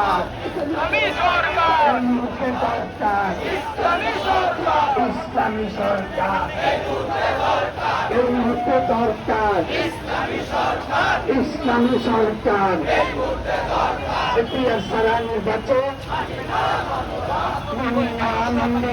সরকার আমি সরকার। উন্মুক্ত সরকার ইসলামী সরকার। ইসলামী সরকার। এই মুহূর্তে দরকার। ইসলামী সরকার। ইসলামী সরকার। ইতিহাস সারা নির্বাচন। মানি না মানবে